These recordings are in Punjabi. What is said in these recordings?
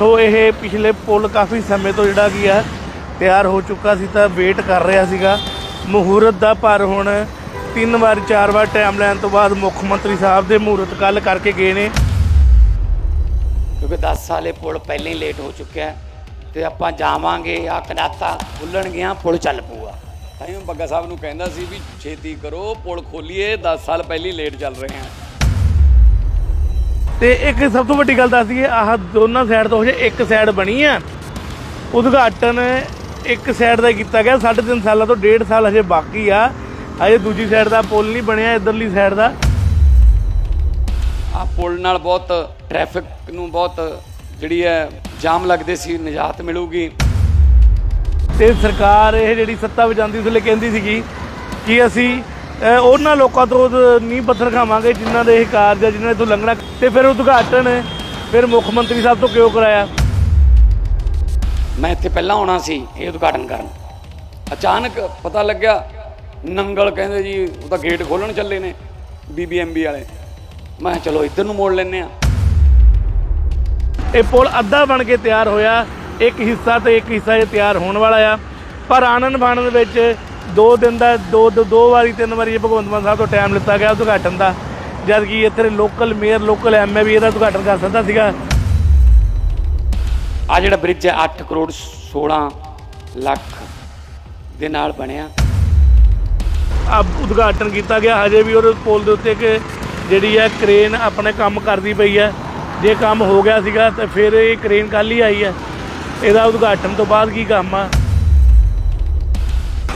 ਸੋ ਇਹ ਪਿਛਲੇ ਪੁਲ ਕਾਫੀ ਸਮੇਂ ਤੋਂ ਜਿਹੜਾ ਕੀ ਆ ਤਿਆਰ ਹੋ ਚੁੱਕਾ ਸੀ ਤਾਂ ਵੇਟ ਕਰ ਰਿਹਾ ਸੀਗਾ। ਮਹੂਰਤ ਦਾ ਪਰ ਹੁਣ ਤਿੰਨ ਵਾਰ ਚਾਰ ਵਾਰ ਟਾਈਮ ਲੈਣ ਤੋਂ ਬਾਅਦ ਮੁੱਖ ਮੰਤਰੀ ਸਾਹਿਬ ਦੇ ਮਹੂਰਤ ਕੱਲ ਕਰਕੇ ਗਏ ਨੇ। ਕਿਉਂਕਿ 10 ਸਾਲੇ ਪੁਲ ਪਹਿਲਾਂ ਹੀ ਲੇਟ ਹੋ ਚੁੱਕਿਆ ਹੈ ਤੇ ਆਪਾਂ ਜਾਵਾਂਗੇ ਆ ਕਨਾਤਾ ਖੁੱਲਣਗੀਆਂ ਪੁਲ ਚੱਲ ਪੂਗਾ ਤਾਂ ਹੀ ਮੈਂ ਬੱਗਾ ਸਾਹਿਬ ਨੂੰ ਕਹਿੰਦਾ ਸੀ ਵੀ ਛੇਤੀ ਕਰੋ ਪੁਲ ਖੋਲੀਏ 10 ਸਾਲ ਪਹਿਲੀ ਲੇਟ ਚੱਲ ਰਹੇ ਹਾਂ ਤੇ ਇੱਕ ਸਭ ਤੋਂ ਵੱਡੀ ਗੱਲ ਦੱਸ ਦਈਏ ਆਹ ਦੋਨਾਂ ਸਾਈਡ ਤੋਂ ਹਜੇ ਇੱਕ ਸਾਈਡ ਬਣੀ ਆ। ਉਦਘਾਟਨ ਇੱਕ ਸਾਈਡ ਦਾ ਕੀਤਾ ਗਿਆ 3.5 ਸਾਲਾਂ ਤੋਂ 1.5 ਸਾਲ ਹਜੇ ਬਾਕੀ ਆ। ਹਜੇ ਦੂਜੀ ਸਾਈਡ ਦਾ ਪੁਲ ਨਹੀਂ ਬਣਿਆ ਇਧਰਲੀ ਸਾਈਡ ਦਾ। ਆ ਪੁਲ ਨਾਲ ਬਹੁਤ ਟ੍ਰੈਫਿਕ ਨੂੰ ਬਹੁਤ ਜਿਹੜੀ ਹੈ ਜਾਮ ਲੱਗਦੇ ਸੀ ਨਿਜਾਤ ਮਿਲੂਗੀ। ਤੇ ਸਰਕਾਰ ਇਹ ਜਿਹੜੀ ਸੱਤਾ ਵਿੱਚ ਆਉਂਦੀ ਉਸ ਵੇਲੇ ਕਹਿੰਦੀ ਸੀਗੀ ਕਿ ਅਸੀਂ ਉਹਨਾਂ ਲੋਕਾਂ ਤੋਂ ਨੀਂਹ ਪੱਥਰ ਖਾਵਾਂਗੇ ਜਿਨ੍ਹਾਂ ਦੇ ਇਹ ਕਾਰਜ ਆ ਜਿਨ੍ਹਾਂ ਤੋਂ ਲੰਘਣਾ ਤੇ ਫਿਰ ਉਦਘਾਟਨ ਫਿਰ ਮੁੱਖ ਮੰਤਰੀ ਸਾਹਿਬ ਤੋਂ ਕਿਉਂ ਕਰਾਇਆ? ਮੈਂ ਇੱਥੇ ਪਹਿਲਾਂ ਆਉਣਾ ਸੀ ਇਹ ਉਦਘਾਟਨ ਕਰਨ। ਅਚਾਨਕ ਪਤਾ ਲੱਗਿਆ ਨੰਗਲ ਕਹਿੰਦੇ ਜੀ ਉਹ ਤਾਂ ਗੇਟ ਖੋਲਣ ਚੱਲੇ ਨੇ ਬੀਬੀਐਮਬੀ ਵਾਲੇ। ਮੈਂ ਚਲੋ ਇੱਧਰ ਨੂੰ ਮੋੜ ਲੈਨੇ ਆ ਇਹ ਪੁਲ ਅੱਧਾ ਬਣ ਕੇ ਤਿਆਰ ਹੋਇਆ ਇੱਕ ਹਿੱਸਾ ਤੇ ਇੱਕ ਹਿੱਸਾ ਇਹ ਤਿਆਰ ਹੋਣ ਵਾਲਾ ਆ। ਪਰ ਆਨੰਦ ਬਾਣਨ ਵਿੱਚ ਦੋ ਦਿਨ ਦਾ ਦੋ ਦੋ ਵਾਰੀ ਤਿੰਨ ਵਾਰੀ ਭਗਵੰਤ ਮਾਨ ਸਾਹਿਬ ਤੋਂ ਟਾਈਮ ਲਿੱਤਾ ਗਿਆ ਉਦਘਾਟਨ ਦਾ। ਜਦ ਕਿ ਇੱਥੇ ਲੋਕਲ ਮੇਅਰ ਲੋਕਲ ਐਮਏ ਵੀ ਇਹਦਾ ਉਦਘਾਟਨ ਕਰ ਸਕਦਾ ਸੀਗਾ। ਆ ਜਿਹੜਾ ਬ੍ਰਿਜ ਹੈ 8 ਕਰੋੜ 16 ਲੱਖ ਦੇ ਨਾਲ ਬਣਿਆ। ਆ ਉਦਘਾਟਨ ਕੀਤਾ ਗਿਆ। ਹਜੇ ਵੀ ਉਹਦੇ ਪੁਲ ਦੇ ਉੱਤੇ ਕਿ ਜਿਹੜੀ ਹੈ ਕ੍ਰੇਨ ਆਪਣੇ ਕੰਮ ਕਰਦੀ ਪਈ ਹੈ। ਜੇ ਕੰਮ ਹੋ ਗਿਆ ਸੀਗਾ ਤਾਂ ਫਿਰ ਇਹ ਕ੍ਰੇਨ ਕੱਲ ਹੀ ਆਈ ਹੈ। ਇਹਦਾ ਉਦਘਾਟਨ ਤੋਂ ਬਾਅਦ ਕੀ ਕੰਮ ਆ?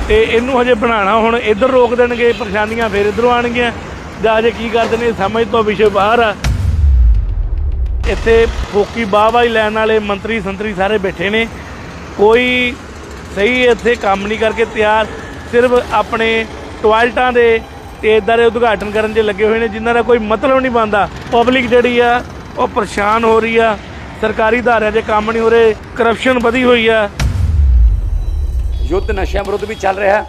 ਤੇ ਇਹਨੂੰ ਹਜੇ ਬਣਾਉਣਾ, ਹੁਣ ਇੱਧਰ ਰੋਕ ਦੇਣਗੇ, ਪਰੇਸ਼ਾਨੀਆਂ ਫਿਰ ਇੱਧਰੋਂ ਆਣਗੀਆਂ ਜਾਂ ਹਜੇ ਕੀ ਕਰਦੇ ਨੇ, ਸਮਝ ਤੋਂ ਵਿਸ਼ੇ ਬਾਹਰ ਆ। ਇੱਥੇ ਫੋਕੀ ਬਾਹ ਲੈਣ ਵਾਲੇ ਮੰਤਰੀ ਸੰਤਰੀ ਸਾਰੇ ਬੈਠੇ ਨੇ। ਕੋਈ ਸਹੀ ਇੱਥੇ ਕੰਮ ਨਹੀਂ ਕਰਕੇ ਤਿਆਰ। ਸਿਰਫ ਆਪਣੇ ਟਾਇਲਟਾਂ ਦੇ ਤੇ ਇਦਾਂ ਦੇ ਉਦਘਾਟਨ ਕਰਨ 'ਚ ਲੱਗੇ ਹੋਏ ਨੇ, ਜਿਨ੍ਹਾਂ ਦਾ ਕੋਈ ਮਤਲਬ ਨਹੀਂ ਬਣਦਾ। ਪਬਲਿਕ ਜਿਹੜੀ ਆ, ਉਹ ਪਰੇਸ਼ਾਨ ਹੋ ਰਹੀ ਆ। ਸਰਕਾਰੀ ਅਦਾਰਿਆਂ 'ਚ ਕੰਮ ਨਹੀਂ ਹੋ ਰਹੇ ਕਰਪਸ਼ਨ ਵਧੀ ਹੋਈ ਆ। ਯੁੱਧ ਨਸ਼ਿਆਂ ਵਿਰੁੱਧ ਵੀ ਚੱਲ ਰਿਹਾ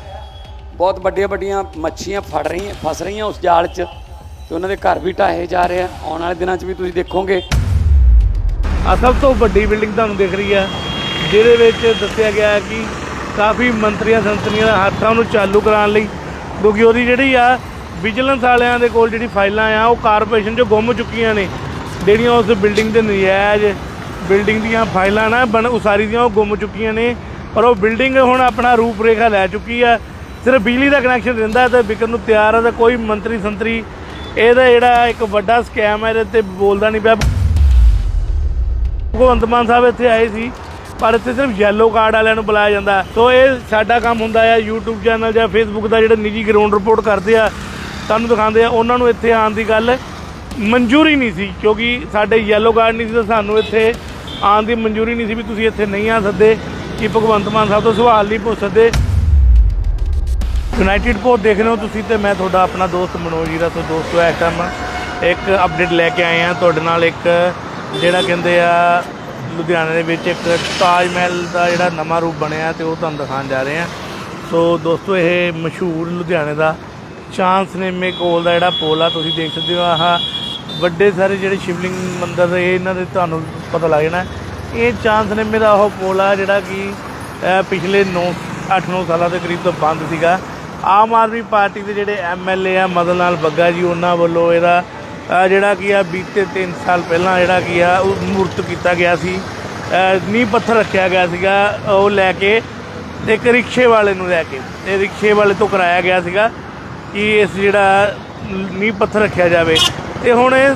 ਬਹੁਤ ਵੱਡੀਆਂ ਵੱਡੀਆਂ ਮੱਛੀਆਂ ਫੜ ਰਹੀਆਂ, ਫਸ ਰਹੀਆਂ ਉਸ ਜਾਲ 'ਚ ਤੇ ਉਹਨਾਂ ਦੇ ਘਰ ਵੀ ਢਾਹੇ ਜਾ ਰਹੇ ਆ। ਆਉਣ ਵਾਲੇ ਦਿਨਾਂ 'ਚ ਵੀ ਤੁਸੀਂ ਦੇਖੋਗੇ। ਆ ਸਭ ਤੋਂ ਵੱਡੀ ਬਿਲਡਿੰਗ ਤੁਹਾਨੂੰ ਦਿਖ ਰਹੀ ਆ ਜਿਹਦੇ ਵਿੱਚ ਦੱਸਿਆ ਗਿਆ ਹੈ ਕਿ ਕਾਫੀ ਮੰਤਰੀਆਂ ਸੰਤਰੀਆਂ ਦਾ ਹੱਥਾਂ ਨੂੰ ਚਾਲੂ ਕਰਾਉਣ ਲਈ, ਕਿਉਂਕਿ ਉਹਦੀ ਜਿਹੜੀ ਆ ਵਿਜੀਲੈਂਸ ਵਾਲਿਆਂ ਦੇ ਕੋਲ ਜਿਹੜੀ ਫਾਈਲਾਂ ਆ, ਉਹ ਕਾਰਪੋਰੇਸ਼ਨ 'ਚੋਂ ਗੁੰਮ ਚੁੱਕੀਆਂ ਨੇ। ਜਿਹੜੀਆਂ ਉਸ ਬਿਲਡਿੰਗ ਦੇ ਨਜਾਇਜ਼ ਬਿਲਡਿੰਗ ਦੀਆਂ ਫਾਈਲਾਂ ਨਾ ਬਣ ਉਸਾਰੀ ਦੀਆਂ, ਉਹ ਗੁੰਮ ਚੁੱਕੀਆਂ ਨੇ। ਪਰ ਉਹ ਬਿਲਡਿੰਗ ਹੁਣ ਆਪਣਾ ਰੂਪ ਰੇਖਾ ਲੈ ਚੁੱਕੀ ਆ ਸਿਰਫ ਬਿਜਲੀ ਦਾ ਕਨੈਕਸ਼ਨ ਦਿੰਦਾ ਤੇ ਵਿਕਣ ਨੂੰ ਤਿਆਰ ਹੈ ਤਾਂ ਕੋਈ ਮੰਤਰੀ ਸੰਤਰੀ, ਇਹਦਾ ਜਿਹੜਾ ਇੱਕ ਵੱਡਾ ਸਕੈਮ ਹੈ, ਇਹਦੇ ਤੇ ਬੋਲਦਾ ਨਹੀਂ ਪਿਆ। ਭਗਵੰਤ ਮਾਨ ਸਾਹਿਬ ਇੱਥੇ ਆਏ ਸੀ, ਪਰ ਇੱਥੇ ਸਿਰਫ ਯੈਲੋ ਕਾਰਡ ਵਾਲਿਆਂ ਨੂੰ ਬੁਲਾਇਆ ਜਾਂਦਾ ਸੋ ਇਹ ਸਾਡਾ ਕੰਮ ਹੁੰਦਾ ਆ YouTube ਚੈਨਲ ਜਾਂ Facebook ਦਾ ਜਿਹੜਾ ਨਿੱਜੀ ਗਰਾਊਂਡ ਰਿਪੋਰਟ ਕਰਦੇ ਆ, ਤੁਹਾਨੂੰ ਦਿਖਾਉਂਦੇ ਆ, ਉਹਨਾਂ ਨੂੰ ਇੱਥੇ ਆਉਣ ਦੀ ਗੱਲ ਮਨਜ਼ੂਰੀ ਨਹੀਂ ਸੀ, ਕਿਉਂਕਿ ਸਾਡੇ ਯੈਲੋ ਕਾਰਡ ਨਹੀਂ ਸੀ ਤਾਂ ਸਾਨੂੰ ਇੱਥੇ ਆਉਣ ਦੀ ਮਨਜ਼ੂਰੀ ਨਹੀਂ ਸੀ ਵੀ ਤੁਸੀਂ ਇੱਥੇ ਨਹੀਂ ਆ ਸਕਦੇ। ਕਿ ਭਗਵੰਤ ਮਾਨ ਸਾਹਿਬ ਤੋਂ ਸਵਾਲ ਨਹੀਂ ਪੁੱਛ ਸਕਦੇ ਯੂਨਾਈਟਿਡ ਪੋਸਟ ਦੇਖ ਰਹੇ ਹੋ ਤੁਸੀਂ ਤੇ ਮੈਂ ਤੁਹਾਡਾ ਆਪਣਾ ਦੋਸਤ ਮਨੋਜ ਦਾ ਤੋਂ ਦੋਸਤੋ ਇਸ ਟਾਈਮ ਇੱਕ ਅਪਡੇਟ ਲੈ ਕੇ ਆਏ ਆ ਤੁਹਾਡੇ ਨਾਲ ਇੱਕ, ਜਿਹੜਾ ਕਹਿੰਦੇ ਆ, ਲੁਧਿਆਣੇ ਦੇ ਵਿੱਚ ਇੱਕ ਤਾਜ ਮਹਿਲ ਦਾ ਜਿਹੜਾ ਨਵਾਂ ਰੂਪ ਬਣਿਆ ਤੇ ਉਹ ਤੁਹਾਨੂੰ ਦਿਖਾਉਣ ਜਾ ਰਹੇ ਆ ਸੋ ਦੋਸਤੋ, ਇਹ ਮਸ਼ਹੂਰ ਲੁਧਿਆਣੇ ਦਾ ਚਾਂਦ ਸਿਨੇਮੇ ਕੋਲ ਦਾ ਜਿਹੜਾ ਪੋਲ ਆ, ਤੁਸੀਂ ਦੇਖ ਸਕਦੇ ਹੋ। ਆਹ ਵੱਡੇ ਸਾਰੇ ਜਿਹੜੇ ਸ਼ਿਵਲਿੰਗ ਮੰਦਿਰ ਇਹ ਇਹਨਾਂ ਦੇ ਤੁਹਾਨੂੰ ਪਤਾ ਲੱਗ ਜਾਣਾ। ਇਹ ਚਾਂਸ ਨੇ ਮੇਰਾ ਉਹ ਪੁਲ ਆ ਜਿਹੜਾ ਕਿ ਪਿਛਲੇ 9 8-9 ਸਾਲਾਂ ਦੇ ਕਰੀਬ ਤੋਂ ਬੰਦ ਸੀਗਾ। ਆਮ ਆਦਮੀ ਪਾਰਟੀ ਦੇ ਜਿਹੜੇ ਐਮਐਲਏ ਆ, ਮਦਨ ਲਾਲ ਬੱਗਾ ਜੀ, ਉਹਨਾਂ ਵੱਲੋਂ ਇਹਦਾ ਜਿਹੜਾ ਕੀ ਆ ਬੀਤੇ 3 ਸਾਲ ਪਹਿਲਾਂ ਜਿਹੜਾ ਕੀ ਆ, ਉਹ ਮੂਰਤ ਕੀਤਾ ਗਿਆ ਸੀ। ਨੀਂਹ ਪੱਥਰ ਰੱਖਿਆ ਗਿਆ ਸੀਗਾ, ਉਹ ਲੈ ਕੇ, ਇੱਕ ਰਿਕਸ਼ੇ ਵਾਲੇ ਨੂੰ ਲੈ ਕੇ ਇਹ ਰਿਕਸ਼ੇ ਵਾਲੇ ਤੋਂ ਕਰਾਇਆ ਗਿਆ ਸੀਗਾ ਕਿ ਇਸ ਜਿਹੜਾ ਨੀਂਹ ਪੱਥਰ ਰੱਖਿਆ ਜਾਵੇ। ਤੇ ਹੁਣ ਇਹ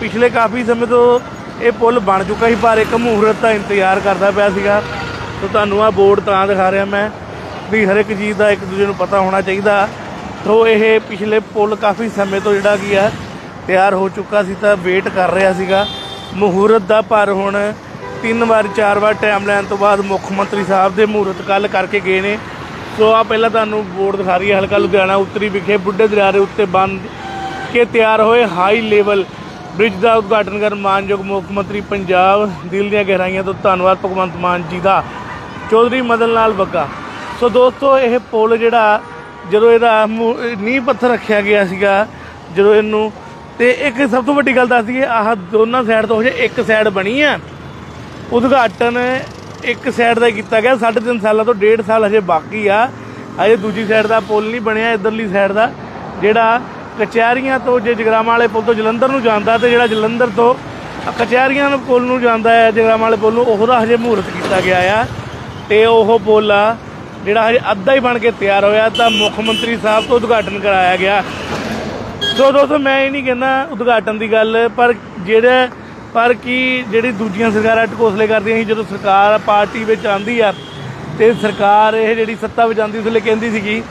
ਪਿਛਲੇ ਕਾਫੀ ਸਮੇਂ ਤੋਂ ਇਹ ਪੁਲ ਬਣ ਚੁੱਕਾ ਸੀ, ਪਰ ਇੱਕ ਮਹੂਰਤ ਦਾ ਇੰਤਜ਼ਾਰ ਕਰਦਾ ਪਿਆ ਸੀਗਾ। ਸੋ ਤੁਹਾਨੂੰ ਆ ਬੋਰਡ ਤਾਂ ਦਿਖਾ ਰਿਹਾ ਮੈਂ, ਵੀ ਹਰ ਇੱਕ ਚੀਜ਼ ਦਾ ਇੱਕ ਦੂਜੇ ਨੂੰ ਪਤਾ ਹੋਣਾ ਚਾਹੀਦਾ। ਸੋ ਇਹ ਪਿਛਲੇ ਪੁਲ ਕਾਫੀ ਸਮੇਂ ਤੋਂ ਜਿਹੜਾ ਕੀ ਆ, ਤਿਆਰ ਹੋ ਚੁੱਕਾ ਸੀ, ਤਾਂ ਵੇਟ ਕਰ ਰਿਹਾ ਸੀਗਾ। ਮਹੂਰਤ ਦਾ ਪਰ ਹੁਣ ਤਿੰਨ ਵਾਰ, ਚਾਰ ਵਾਰ ਟਾਈਮ ਲੈਣ ਤੋਂ ਬਾਅਦ ਮੁੱਖ ਮੰਤਰੀ ਸਾਹਿਬ ਦੇ ਮਹੂਰਤ ਕੱਲ ਕਰਕੇ ਗਏ ਨੇ। ਸੋ ਆ ਪਹਿਲਾਂ ਤੁਹਾਨੂੰ ਬੋਰਡ ਦਿਖਾ ਰਹੀ ਹੈ, ਹਲਕਾ ਲੁਧਿਆਣਾ ਉੱਤਰੀ ਵਿਖੇ ਬੁੱਢੇ ਦਰਿਆ ਦੇ ਉੱਤੇ ਬੰਦ ਕੇ ਤਿਆਰ ਹੋਏ ਹਾਈ ਲੈਵਲ ਬ੍ਰਿਜ ਦਾ ਉਦਘਾਟਨ ਕਰਨ ਮਾਨਯੋਗ ਮੁੱਖ ਮੰਤਰੀ ਪੰਜਾਬ ਦਿਲ ਦੀਆਂ ਗਹਿਰਾਈਆਂ ਤੋਂ ਧੰਨਵਾਦ, ਭਗਵੰਤ ਮਾਨ ਜੀ ਦਾ। ਚੌਧਰੀ ਮਦਨ ਲਾਲ ਬੱਗਾ। ਸੋ ਦੋਸਤੋ, ਇਹ ਪੁਲ ਜਿਹੜਾ, ਜਦੋਂ ਇਹਦਾ ਨੀਂਹ ਪੱਥਰ ਰੱਖਿਆ ਗਿਆ ਸੀਗਾ, ਜਦੋਂ ਇਹਨੂੰ, ਤੇ ਇੱਕ ਸਭ ਤੋਂ ਵੱਡੀ ਗੱਲ ਦੱਸ ਦਈਏ, ਆਹ ਦੋਨਾਂ ਸਾਈਡ ਤੋਂ ਹਜੇ ਇੱਕ ਸਾਈਡ ਬਣੀ ਆ। ਉਦਘਾਟਨ ਇੱਕ ਸਾਈਡ ਦਾ ਕੀਤਾ ਗਿਆ। 3.5 ਸਾਲਾਂ ਤੋਂ 1.5 ਸਾਲ ਹਜੇ ਬਾਕੀ ਆ। ਹਜੇ ਦੂਜੀ ਸਾਈਡ ਦਾ ਪੁਲ ਨਹੀਂ ਬਣਿਆ, ਇਧਰਲੀ ਸਾਈਡ ਦਾ, ਜਿਹੜਾ ਕਚਹਿਰੀਆਂ ਤੋਂ ਜੇ ਜਗਰਾਵਾਂ ਵਾਲੇ ਪੁਲ ਤੋਂ ਜਲੰਧਰ ਨੂੰ ਜਾਂਦਾ ਤੇ ਜਿਹੜਾ ਜਲੰਧਰ ਤੋਂ ਕਚਹਿਰੀਆਂ ਨੂੰ ਪੁਲ ਨੂੰ ਜਾਂਦਾ ਹੈ, ਜਗਰਾਵਾਂ ਵਾਲੇ ਪੁਲ ਨੂੰ, ਉਹਦਾ ਹਜੇ ਮਹੂਰਤ ਕੀਤਾ ਗਿਆ ਆ। ਤੇ ਉਹ ਪੁਲ ਆ, ਜਿਹੜਾ ਹਜੇ ਅੱਧਾ ਹੀ ਬਣ ਕੇ ਤਿਆਰ ਹੋਇਆ, ਤਾਂ ਮੁੱਖ ਮੰਤਰੀ ਸਾਹਿਬ ਤੋਂ ਉਦਘਾਟਨ ਕਰਾਇਆ ਗਿਆ। ਸੋ ਦੋਸਤੋ, ਮੈਂ ਇਹ ਨਹੀਂ ਕਹਿੰਦਾ ਉਦਘਾਟਨ ਦੀ ਗੱਲ, ਪਰ ਜਿਹੜਾ, ਪਰ ਕੀ ਜਿਹੜੀ ਦੂਜੀਆਂ ਸਰਕਾਰਾਂ ਟਕੋਸਲੇ ਕਰਦੀਆਂ ਸੀ, ਜਦੋਂ ਸਰਕਾਰ ਪਾਰਟੀ ਵਿੱਚ ਆਂਦੀ ਆ, ਤੇ ਸਰਕਾਰ ਇਹ ਜਿਹੜੀ ਸੱਤਾ ਵਿੱਚ ਆਂਦੀ ਉਸ ਵੇਲੇ ਕਹਿੰਦੀ ਸੀਗੀ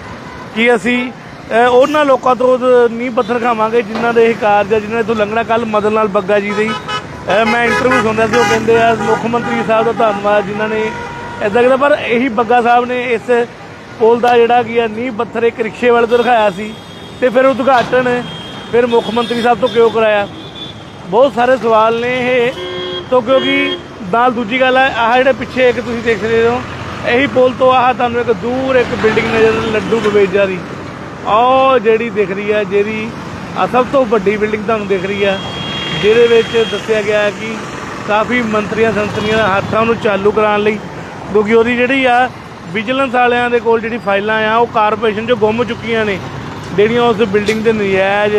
ਕਿ ਅਸੀਂ ਉਹਨਾਂ ਲੋਕਾਂ ਤੋਂ ਨਹੀਂ ਪੱਥਰ ਖਾਵਾਂਗੇ ਜਿਨ੍ਹਾਂ ਦੇ ਇਹ ਕਾਰਜ ਆ ਜਿਨ੍ਹਾਂ ਦੇ ਤੋਂ ਲੰਘਣਾ ਕੱਲ ਮਦਨ ਲਾਲ ਬੱਗਾ ਜੀ ਦੀ ਅਹ, ਮੈਂ ਇੰਟਰਵਿਊ ਸੁਣਦਾ ਸੀ ਉਹ ਕਹਿੰਦੇ ਆ ਮੁੱਖ ਮੰਤਰੀ ਸਾਹਿਬ ਦਾ ਧੰਨਵਾਦ ਜਿਨ੍ਹਾਂ ਨੇ ਇਦਾਂ ਕਹਿੰਦਾ ਪਰ ਇਹੀ ਬੱਗਾ ਸਾਹਿਬ ਨੇ ਇਸ ਪੁਲ ਦਾ ਜਿਹੜਾ ਕੀ ਆ ਨੀਂਹ ਪੱਥਰ ਇੱਕ ਰਿਕਸ਼ੇ ਵਾਲੇ ਤੋਂ ਰਖਾਇਆ ਸੀ ਤੇ ਫਿਰ ਉਦਘਾਟਨ ਫਿਰ ਮੁੱਖ ਮੰਤਰੀ ਸਾਹਿਬ ਤੋਂ ਕਿਉਂ ਕਰਾਇਆ? ਬਹੁਤ ਸਾਰੇ ਸਵਾਲ ਨੇ ਇਹ ਤੋਂ ਕਿਉਂਕਿ ਨਾਲ ਦੂਜੀ ਗੱਲ ਹੈ ਆਹ ਜਿਹੜੇ ਪਿੱਛੇ ਇੱਕ ਤੁਸੀਂ ਦੇਖ ਰਹੇ ਹੋ ਇਹੀ ਪੁਲ ਤੋਂ ਆਹ ਤੁਹਾਨੂੰ ਇੱਕ ਦੂਰ ਇੱਕ ਬਿਲਡਿੰਗ ਨਜ਼ਰ ਲੱਡੂ ਬਵੇਜਾ ਦੀ। ਉਹ ਜਿਹੜੀ ਦਿਖ ਰਹੀ ਹੈ, ਜਿਹੜੀ ਆ ਸਭ ਤੋਂ ਵੱਡੀ ਬਿਲਡਿੰਗ ਤੁਹਾਨੂੰ ਦਿਖ ਰਹੀ ਹੈ, ਜਿਹਦੇ ਵਿੱਚ ਦੱਸਿਆ ਗਿਆ ਹੈ ਕਿ ਕਾਫੀ ਮੰਤਰੀਆਂ ਸੰਤਰੀਆਂ ਦੇ ਹੱਥਾਂ ਨੂੰ ਚਾਲੂ ਕਰਾਉਣ ਲਈ, ਕਿਉਂਕਿ ਉਹਦੀ ਜਿਹੜੀ ਆ ਵਿਜੀਲੈਂਸ ਵਾਲਿਆਂ ਦੇ ਕੋਲ ਜਿਹੜੀ ਫਾਈਲਾਂ ਆ, ਉਹ ਕਾਰਪੋਰੇਸ਼ਨ 'ਚੋਂ ਗੁੰਮ ਚੁੱਕੀਆਂ ਨੇ। ਜਿਹੜੀਆਂ ਉਸ ਬਿਲਡਿੰਗ ਦੇ ਨਜਾਇਜ਼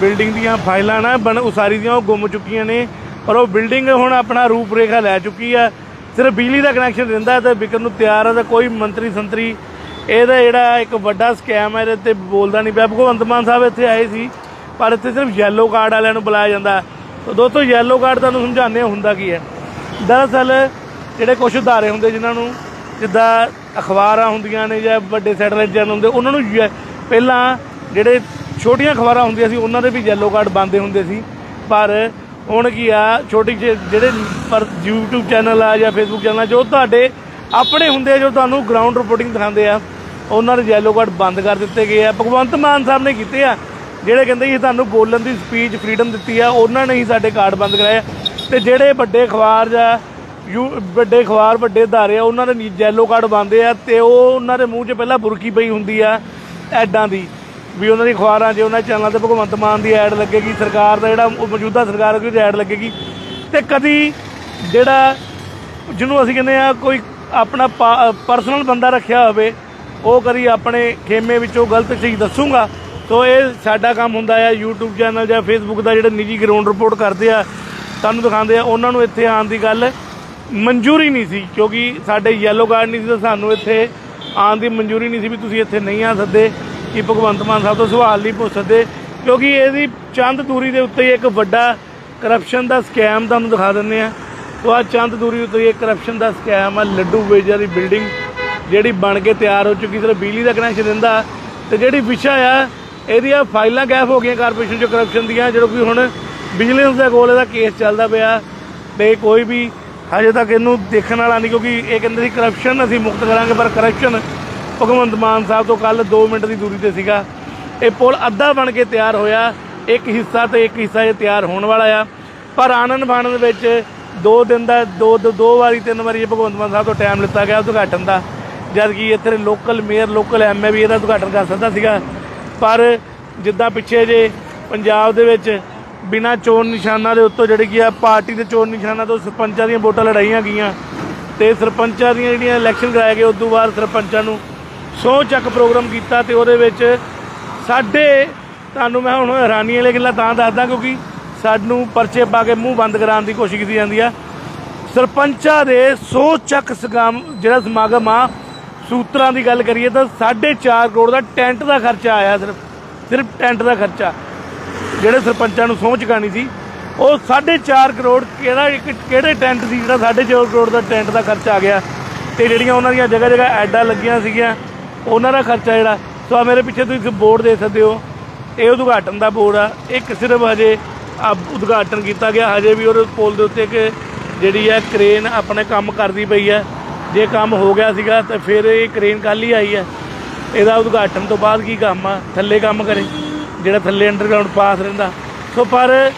ਬਿਲਡਿੰਗ ਦੀਆਂ ਫਾਈਲਾਂ ਨਾ ਬਣ, ਉਸਾਰੀ ਦੀਆਂ ਉਹ ਗੁੰਮ ਚੁੱਕੀਆਂ ਨੇ। ਪਰ ਉਹ ਬਿਲਡਿੰਗ ਹੁਣ ਆਪਣਾ ਰੂਪ ਰੇਖਾ ਲੈ ਚੁੱਕੀ ਆ। ਸਿਰਫ ਬਿਜਲੀ ਦਾ ਕਨੈਕਸ਼ਨ ਦਿੰਦਾ ਤੇ ਵਿਕਣ ਨੂੰ ਤਿਆਰ ਆ ਤਾਂ ਕੋਈ ਮੰਤਰੀ ਸੰਤਰੀ ਇਹਦਾ ਜਿਹੜਾ ਇੱਕ ਵੱਡਾ ਸਕੈਮ ਹੈ, ਇਹਦੇ ਤੇ ਬੋਲਦਾ ਨਹੀਂ ਪਿਆ। ਭਗਵੰਤ ਮਾਨ ਸਾਹਿਬ ਇੱਥੇ ਆਏ ਸੀ, ਪਰ ਇੱਥੇ ਸਿਰਫ ਯੈਲੋ ਕਾਰਡ ਵਾਲਿਆਂ ਨੂੰ ਬੁਲਾਇਆ ਜਾਂਦਾ ਤਾਂ ਦੋਸਤੋ ਯੈਲੋ ਕਾਰਡ ਤੁਹਾਨੂੰ ਸਮਝਾਉਂਦੇ ਹਾਂ ਹੁੰਦਾ ਕੀ ਹੈ। ਦਰਅਸਲ, ਜਿਹੜੇ ਕੁਝ ਉਧਾਰੇ ਹੁੰਦੇ ਜਿਨ੍ਹਾਂ ਨੂੰ, ਜਿੱਦਾਂ ਅਖਬਾਰਾਂ ਹੁੰਦੀਆਂ ਨੇ ਜਾਂ ਵੱਡੇ ਸੈਟਲਾਈਟ ਚੈਨਲ ਹੁੰਦੇ, ਉਹਨਾਂ ਨੂੰ ਯੈ- ਪਹਿਲਾਂ ਜਿਹੜੇ ਛੋਟੀਆਂ ਅਖਬਾਰਾਂ ਹੁੰਦੀਆਂ ਸੀ, ਉਹਨਾਂ ਦੇ ਵੀ ਯੈਲੋ ਕਾਰਡ ਬੰਦੇ ਹੁੰਦੇ ਸੀ। ਪਰ ਹੁਣ ਕੀ ਆ, ਛੋਟੀ ਜਿਹੇ ਜਿਹੜੇ ਪਰ YouTube ਚੈਨਲ ਆ ਜਾਂ Facebook ਚੈਨਲ ਆ, ਜੋ ਤੁਹਾਡੇ ਆਪਣੇ ਹੁੰਦੇ ਆ, ਜੋ ਤੁਹਾਨੂੰ ਗਰਾਊਂਡ ਰਿਪੋਰਟਿੰਗ ਦਿਖਾਉਂਦੇ ਆ ਉਹਨਾਂ ਦੇ ਯੈਲੋ ਕਾਰਡ ਬੰਦ ਕਰ ਦਿੱਤੇ ਗਏ ਆ ਭਗਵੰਤ ਮਾਨ ਸਾਹਿਬ ਨੇ ਕੀਤੇ ਆ, ਜਿਹੜੇ ਕਹਿੰਦੇ ਸੀ ਤੁਹਾਨੂੰ ਬੋਲਣ ਦੀ ਸਪੀਚ ਫ੍ਰੀडम ਦਿੱਤੀ ਆ, ਉਹਨਾਂ ਨੇ ਹੀ ਸਾਡੇ ਕਾਰਡ ਬੰਦ ਕਰਾਏ ਆ। ਤੇ ਜਿਹੜੇ ਵੱਡੇ ਅਖਬਾਰ ਜਾਂ ਯੂ, ਵੱਡੇ ਅਖਬਾਰ, ਵੱਡੇ ਅਦਾਰੇ ਆ, ਉਹਨਾਂ ਦੇ ਯੈਲੋ ਕਾਰਡ ਬੰਦੇ ਆ ਤੇ ਉਹ ਉਹਨਾਂ ਦੇ ਮੂੰਹ 'ਚ ਪਹਿਲਾਂ ਬੁਰਕੀ ਪਈ ਹੁੰਦੀ ਆ ਐਡਾਂ ਦੀ ਵੀ ਉਹਨਾਂ ਦੀ ਅਖਬਾਰਾਂ 'ਚ, ਉਹਨਾਂ ਚੈਨਲਾਂ ਤੇ ਭਗਵੰਤ ਮਾਨ ਦੀ ਐਡ ਲੱਗੇਗੀ, ਸਰਕਾਰ ਦਾ ਜਿਹੜਾ ਮੌਜੂਦਾ ਸਰਕਾਰ ਦੀ ਐਡ ਲੱਗੇਗੀ ਤੇ ਕਦੀ ਜਿਹੜਾ ਜਿਹਨੂੰ ਅਸੀਂ ਕਹਿੰਦੇ ਆ ਕੋਈ ਆਪਣਾ ਪਰਸਨਲ ਬੰਦਾ ਰੱਖਿਆ ਹੋਵੇ ਉਹ ਕਰੀ ਆਪਣੇ ਖੇਮੇ ਵਿੱਚੋਂ ਗਲਤ ਚੀਜ਼ ਦੱਸੂਗਾ। ਸੋ ਇਹ ਸਾਡਾ ਕੰਮ ਹੁੰਦਾ ਆ YouTube ਚੈਨਲ ਜਾਂ Facebook ਦਾ ਜਿਹੜੇ ਨਿੱਜੀ ਗਰਾਊਂਡ ਰਿਪੋਰਟ ਕਰਦੇ ਆ, ਤੁਹਾਨੂੰ ਦਿਖਾਉਂਦੇ ਆ, ਉਹਨਾਂ ਨੂੰ ਇੱਥੇ ਆਉਣ ਦੀ ਗੱਲ ਮਨਜ਼ੂਰੀ ਨਹੀਂ ਸੀ, ਕਿਉਂਕਿ ਸਾਡੇ ਯੈਲੋ ਕਾਰਡ ਨਹੀਂ ਸੀ ਤਾਂ ਸਾਨੂੰ ਇੱਥੇ ਆਉਣ ਦੀ ਮਨਜ਼ੂਰੀ ਨਹੀਂ ਸੀ ਵੀ ਤੁਸੀਂ ਇੱਥੇ ਨਹੀਂ ਆ ਸਕਦੇ, ਕਿ ਭਗਵੰਤ ਮਾਨ ਸਾਹਿਬ ਤੋਂ ਸਵਾਲ ਨਹੀਂ ਪੁੱਛ ਸਕਦੇ, ਕਿਉਂਕਿ ਇਹਦੀ ਚੰਦ ਦੂਰੀ ਦੇ ਉੱਤੇ ਹੀ ਇੱਕ ਵੱਡਾ ਕਰਪਸ਼ਨ ਦਾ ਸਕੈਮ ਤੁਹਾਨੂੰ ਦਿਖਾ ਦਿੰਦੇ ਆ। ਸੋ ਆ ਚੰਦ ਦੂਰੀ ਉੱਤੇ ਇੱਕ ਕਰਪਸ਼ਨ ਦਾ ਸਕੈਮ ਆ, ਲੱਡੂ ਵੇਜਾ ਦੀ ਬਿਲਡਿੰਗ ਜਿਹੜੀ ਬਣ ਕੇ ਤਿਆਰ ਹੋ ਚੁੱਕੀ, ਸਿਰਫ ਬਿਜਲੀ ਦਾ ਕਨੈਕਸ਼ਨ ਦਿੰਦਾ। ਤੇ ਜਿਹੜੀ ਵਿਸ਼ਾ ਆ, ਇਹਦੀਆਂ ਫਾਈਲਾਂ ਗੈਪ ਹੋ ਗਈਆਂ ਕਾਰਪੋਰੇਸ਼ਨ ਚੋਂ ਕਰਪਸ਼ਨ ਦੀਆਂ ਜਦੋਂ ਕਿ ਹੁਣ ਵਿਜੀਲੈਂਸ ਦੇ ਕੋਲ ਇਹਦਾ ਕੇਸ ਚੱਲਦਾ ਪਿਆ। ਤੇ ਕੋਈ ਵੀ ਹਜੇ ਤੱਕ ਇਹਨੂੰ ਦੇਖਣ ਵਾਲਾ ਨਹੀਂ, ਕਿਉਂਕਿ ਇਹ ਕਹਿੰਦੇ ਸੀ ਕਰਪਸ਼ਨ ਅਸੀਂ ਮੁਕਤ ਕਰਾਂਗੇ, ਪਰ ਕਰਪਸ਼ਨ ਭਗਵੰਤ ਮਾਨ ਸਾਹਿਬ ਤੋਂ ਕੱਲ 2 ਮਿੰਟ ਦੀ ਦੂਰੀ ਤੇ ਸੀਗਾ। ਇਹ ਪੁਲ ਅੱਧਾ ਬਣ ਕੇ ਤਿਆਰ ਹੋਇਆ, ਇੱਕ ਹਿੱਸਾ ਤੇ ਇੱਕ ਹਿੱਸਾ ਇਹ ਤਿਆਰ ਹੋਣ ਵਾਲਾ ਆ। ਪਰ ਆਨੰਦ ਬਾਣਨ ਵਿੱਚ ਦੋ ਦਿਨ ਦਾ, ਦੋ ਦੋ ਦੋ ਵਾਰੀ, ਤਿੰਨ ਵਾਰੀ ਭਗਵੰਤ ਮਾਨ ਸਾਹਿਬ ਤੋਂ ਟਾਈਮ ਲਿੱਤਾ ਗਿਆ ਉਦਘਾਟਨ ਦਾ। ਜਦ ਕਿ ਇੱਥੇ ਲੋਕਲ ਮੇਅਰ ਲੋਕਲ ਐਮਏ ਵੀ ਇਹਦਾ ਉਦਘਾਟਨ ਕਰ ਸਕਦਾ ਸੀਗਾ। ਪਰ ਜਿੱਦਾਂ ਪਿੱਛੇ ਜੇ ਪੰਜਾਬ ਦੇ ਵਿੱਚ ਬਿਨਾਂ ਚੋਣ ਨਿਸ਼ਾਨਾਂ ਦੇ ਉੱਤੋਂ ਜਿਹੜੀ ਕੀ ਆ ਪਾਰਟੀ ਦੇ ਚੋਣ ਨਿਸ਼ਾਨਾਂ ਤੋਂ ਸਰਪੰਚਾਂ ਦੀਆਂ ਵੋਟਾਂ ਲੜਾਈਆਂ ਗਈਆਂ ਤੇ ਸਰਪੰਚਾਂ ਦੀਆਂ ਜਿਹੜੀਆਂ ਇਲੈਕਸ਼ਨ ਕਰਾਏ ਗਏ ਉਸ ਤੋਂ ਬਾਅਦ ਸਰਪੰਚਾਂ ਨੂੰ ਸਹੁੰ ਚੱਕ ਪ੍ਰੋਗਰਾਮ ਕੀਤਾ ਤੇ ਉਹਦੇ ਵਿੱਚ ਸਾਡੇ, ਤੁਹਾਨੂੰ ਮੈਂ ਹੁਣ ਹੈਰਾਨੀ ਵਾਲੀ ਗੱਲਾਂ ਤਾਂ ਦੱਸਦਾ ਕਿਉਂਕਿ ਸਾਨੂੰ ਪਰਚੇ ਪਾ ਕੇ ਮੂੰਹ ਬੰਦ ਕਰਾਉਣ ਦੀ ਕੋਸ਼ਿਸ਼ ਕੀਤੀ ਜਾਂਦੀ ਆ। ਸਰਪੰਚਾਂ ਦੇ ਸਹੁੰ ਚੱਕ ਸਗਾਮ ਜਿਹੜਾ ਸਮਾਗਮ ਆ ਸੂਤਰਾਂ ਦੀ ਗੱਲ ਕਰੀਏ ਤਾਂ 4.5 ਕਰੋੜ ਦਾ ਟੈਂਟ ਦਾ ਖਰਚਾ ਆਇਆ ਸਿਰਫ ਸਿਰਫ ਟੈਂਟ ਦਾ ਖਰਚਾ, ਜਿਹੜੇ ਸਰਪੰਚਾਂ ਨੂੰ ਸਹੁੰ ਚੁਕਾਣੀ ਸੀ, ਉਹ 4.5 ਕਰੋੜ ਕਿਹੜਾ ਇੱਕ, ਕਿਹੜੇ ਟੈਂਟ ਸੀ ਜਿਹੜਾ 4.5 ਕਰੋੜ ਦਾ ਟੈਂਟ ਦਾ ਖਰਚਾ ਆ ਗਿਆ, ਤੇ ਜਿਹੜੀਆਂ ਉਹਨਾਂ ਦੀਆਂ ਜਗ੍ਹਾ ਜਗ੍ਹਾ ਐਡਾਂ ਲੱਗੀਆਂ ਸੀਗੀਆਂ, ਉਹਨਾਂ ਦਾ ਖਰਚਾ ਜਿਹੜਾ, ਸੋ ਆ ਮੇਰੇ ਪਿੱਛੇ ਤੁਸੀਂ ਬੋਰਡ ਦੇ ਸਕਦੇ ਹੋ, ਇਹ ਉਦਘਾਟਨ ਦਾ ਬੋਰਡ ਆ, ਇੱਕ ਸਿਰਫ ਹਜੇ ਆ ਉਦਘਾਟਨ ਕੀਤਾ ਗਿਆ, ਹਜੇ ਵੀ ਉਹਦੇ ਪੁਲ ਦੇ ਉੱਤੇ ਇੱਕ ਜਿਹੜੀ ਹੈ ਕ੍ਰੇਨ ਆਪਣੇ ਕੰਮ ਕਰਦੀ ਪਈ ਹੈ ਜੇ ਕੰਮ ਹੋ ਗਿਆ ਸੀਗਾ ਤਾਂ ਫਿਰ ਇਹ ਕ੍ਰੇਨ ਕੱਲ੍ਹ ਹੀ ਆਈ ਹੈ। ਇਹਦਾ ਉਦਘਾਟਨ ਤੋਂ ਬਾਅਦ ਕੀ ਕੰਮ ਆ? ਥੱਲੇ ਕੰਮ ਕਰੇ, ਜਿਹੜਾ ਥੱਲੇ ਅੰਡਰਗਰਾਉਂਡ ਪਾਸ ਰਹਿੰਦਾ। ਸੋ ਪਰ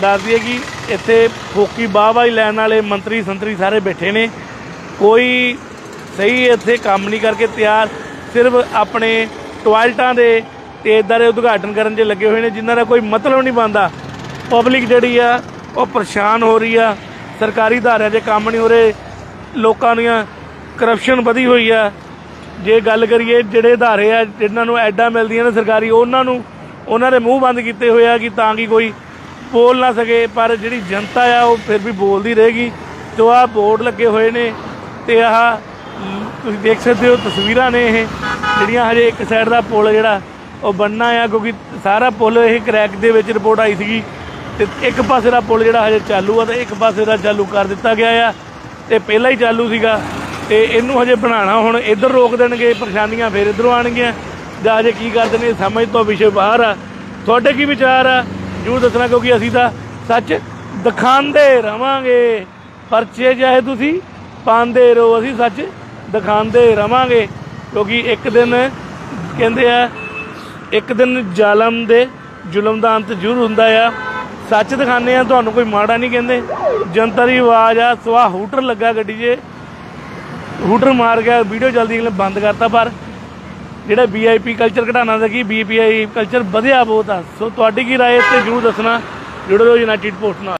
ਦੱਸ ਦਈਏ ਕਿ ਇੱਥੇ ਫੋਕੀ ਬਾਹ ਵਾਲੀ ਲੈਣ ਵਾਲੇ ਮੰਤਰੀ ਸੰਤਰੀ ਸਾਰੇ ਬੈਠੇ ਨੇ। ਕੋਈ ਸਹੀ ਇੱਥੇ ਕੰਮ ਨਹੀਂ ਕਰਕੇ ਤਿਆਰ। ਸਿਰਫ ਆਪਣੇ ਟਾਇਲਟਾਂ ਦੇ ਤੇ ਇਦਾਂ ਦੇ ਉਦਘਾਟਨ ਕਰਨ 'ਚ ਲੱਗੇ ਹੋਏ ਨੇ, ਜਿਨ੍ਹਾਂ ਦਾ ਕੋਈ ਮਤਲਬ ਨਹੀਂ ਬਣਦਾ। ਪਬਲਿਕ ਜਿਹੜੀ ਆ, ਉਹ ਪਰੇਸ਼ਾਨ ਹੋ ਰਹੀ ਆ। ਸਰਕਾਰੀ ਅਦਾਰਿਆਂ 'ਚ ਕੰਮ ਨਹੀਂ ਹੋ ਰਹੇ। ਲੋਕਾਂ ਦੀਆਂ ਕਰਪਸ਼ਨ ਵਧੀ ਹੋਈ ਆ। ਜੇ ਗੱਲ ਕਰੀਏ ਜਿਹੜੇ ਅਦਾਰੇ ਆ, ਜਿਨ੍ਹਾਂ ਨੂੰ ਐਡਾਂ ਮਿਲਦੀਆਂ ਨੇ ਸਰਕਾਰੀ, ਉਹਨਾਂ ਨੂੰ, ਉਹਨਾਂ ਦੇ ਮੂੰਹ ਬੰਦ ਕੀਤੇ ਹੋਏ ਆ ਕਿ ਤਾਂ ਕਿ ਕੋਈ ਬੋਲ ਨਾ ਸਕੇ, ਪਰ ਜਿਹੜੀ ਜਨਤਾ ਆ, ਉਹ ਫਿਰ ਵੀ ਬੋਲਦੀ ਰਹੇਗੀ। ਜੋ ਆ ਬੋਰਡ ਲੱਗੇ ਹੋਏ ਨੇ ਤੇ ਆਹ ਤੁਸੀਂ ਦੇਖ ਸਕਦੇ ਹੋ ਤਸਵੀਰਾਂ ਨੇ ਇਹ। ਜਿਹੜੀਆਂ ਹਜੇ ਇੱਕ ਸਾਈਡ ਦਾ ਪੁਲ ਜਿਹੜਾ, ਉਹ ਬਣਨਾ ਆ, ਕਿਉਂਕਿ ਸਾਰਾ ਪੁਲ ਇਹ ਕ੍ਰੈਕ ਦੇ ਵਿੱਚ ਰਿਪੋਰਟ ਆਈ ਸੀਗੀ। ਤੇ ਇੱਕ ਪਾਸੇ ਦਾ ਪੁਲ ਜਿਹੜਾ ਹਜੇ ਚਾਲੂ ਆ, ਤੇ ਇੱਕ ਪਾਸੇ ਦਾ ਚਾਲੂ ਕਰ ਦਿੱਤਾ ਗਿਆ ਆ। ਤੇ ਪਹਿਲਾਂ ਹੀ ਚਾਲੂ ਸੀਗਾ। ਤੇ ਇਹਨੂੰ ਹਜੇ ਬਣਾਉਣਾ, ਹੁਣ ਇੱਧਰ ਰੋਕ ਦੇਣਗੇ, ਪਰੇਸ਼ਾਨੀਆਂ ਫਿਰ ਇੱਧਰੋਂ ਆਣਗੀਆਂ ਜਾਂ ਹਜੇ ਕੀ ਕਰਦੇ ਨੇ, ਸਮਝ ਤੋਂ ਵਿਸ਼ੇ ਬਾਹਰ ਆ। ਤੁਹਾਡੇ ਕੀ ਵਿਚਾਰ ਆ? ਜਰੂਰ ਦੱਸਣਾ, ਕਿਉਂਕਿ ਅਸੀਂ ਤਾਂ ਸੱਚ ਦਿਖਾਉਂਦੇ ਰਵਾਂਗੇ। ਪਰਚੇ ਚਾਹੇ ਤੁਸੀਂ ਪਾਉਂਦੇ ਰਹੋ, ਅਸੀਂ ਸੱਚ ਦਿਖਾਉਂਦੇ ਰਵਾਂਗੇ। ਕਿਉਂਕਿ ਇੱਕ ਦਿਨ ਕਹਿੰਦੇ ਆ, ਇੱਕ ਦਿਨ ਜ਼ਾਲਮ ਦੇ ਜ਼ੁਲਮ ਦਾ ਅੰਤ ਜ਼ਰੂਰ ਹੁੰਦਾ ਆ। ਸੱਚ ਦਿਖਾਉਂਦੇ ਆ, ਤੁਹਾਨੂੰ ਕੋਈ ਮਾੜਾ ਨਹੀਂ ਕਹਿੰਦੇ। ਜਨਤਾ ਦੀ ਆਵਾਜ਼ ਆ ਸਵਾ ਹੂਟਰ ਲੱਗਾ ਗੱਡੀ 'ਚ। ਹੂਟਰ ਮਾਰ ਗਿਆ, ਵੀਡੀਓ ਜਲਦੀ ਅਗਲੇ ਬੰਦ ਕਰਤਾ, ਪਰ ਜਿਹੜਾ ਵੀਆਈਪੀ ਕਲਚਰ ਘਟਾਉਣਾ ਦਾ ਕੀ ਵੀਪੀਆਈ ਕਲਚਰ ਵਧਿਆ ਬਹੁਤ ਆ। ਸੋ ਤੁਹਾਡੀ ਕੀ ਰਾਏ ਇਸ ਤੇ ਜਰੂਰ ਦੱਸਣਾ। ਜੁੜੇ ਰਹੋ ਯੂਨਾਈਟਿਡ ਪੋਸਟ ਨਾਲ।